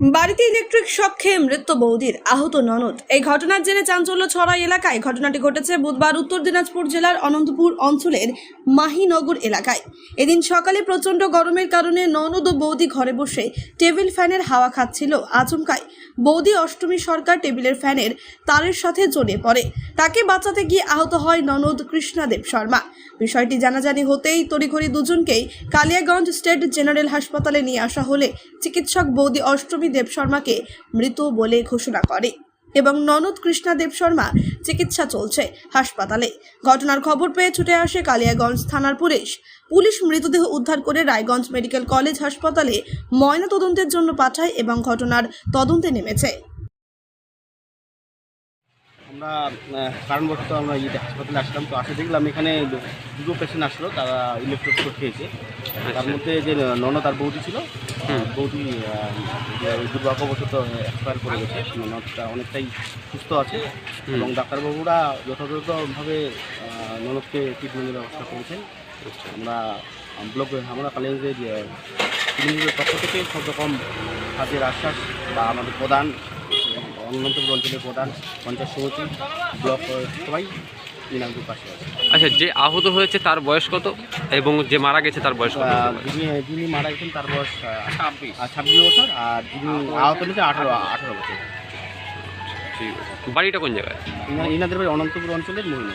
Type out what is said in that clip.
বাড়িতে electric shock খেয়ে মৃত্যু বৌদির আহত ননদ। এই ঘটনার জেরে চাঞ্চল্য ছড়াই এলাকায়। ঘটনাটি ঘটেছে বুধবার উত্তর দিনাজপুর জেলার অনন্তপুর অঞ্চলের মাহিনগর এলাকায়। এদিন সকালে প্রচণ্ড গরমের কারণে ননদ ও বৌদি ঘরে বসে টেবিল ফ্যানের হাওয়া খাচ্ছিল আচমকায় বৌদি অষ্টমী সরকার টেবিলের ফ্যানের তারের সাথে জড়িয়ে পড়ে। তাকে বাঁচাতে গিয়ে আহত হয় ননদ কৃষ্ণাদেব শর্মা। বিষয়টি জানাজানি হতেই তড়িঘড়ি দুজনকেই কালিয়াগঞ্জ স্টেট জেনারেল হাসপাতালে নিয়ে আসা হলে চিকিৎসক বৌদি অষ্টমী দেব শর্মাকে মৃত বলে ঘোষণা করে এবং ননদ কৃষ্ণা দেব শর্মা চিকিৎসা চলছে হাসপাতালে। ঘটনার খবর পেয়ে ছুটে আসে কালিয়াগঞ্জ থানার পুলিশ। পুলিশ মৃতদেহ উদ্ধার করে রায়গঞ্জ মেডিকেল কলেজ হাসপাতালে ময়না তদন্তের জন্য পাঠায় এবং ঘটনার তদন্তে নেমেছে। আমরা কারণবশত আমরা ইয়ে হাসপাতালে আসলাম। তো আসে দেখলাম এখানে দুটো পেশেন্ট আসলো, তারা ইলেকট্রিক শক খেয়েছে। তার মধ্যে যে ননদ আর বৌদি ছিল বৌদি আহ, যে দুর্ভাগ্যবশত এক্সপায়ার করে গেছে। ননদটা অনেকটাই সুস্থ আছে। এবং ডাক্তারবাবুরা যথাযথভাবে ননদকে ট্রিটমেন্টের ব্যবস্থা করেছেন। আমরা ব্লক আমরা কালিগঞ্জের ক্লিনিকের পক্ষ থেকে সব রকম কাজের আশ্বাস বা আমাদের প্রধান অনন্তপুর অঞ্চলের প্রধান পঞ্চায়েত সমিতি ব্লক সবাই দিনাজপুর পাশে আছে আচ্ছা যে আহত হয়েছে তার বয়স কত? এবং যে মারা গেছে তার বয়স কত? আহ, যিনি যিনি মারা গেছেন তার বয়স ছাব্বিশ। ছাব্বিশ বছর আর যিনি আহত হয়েছে আঠারো আঠারো। বছর। ঠিক আছে বাড়িটা কোন জায়গায়? ইনা- ইনাদের বাড়ি অনন্তপুর অঞ্চলের মহিলা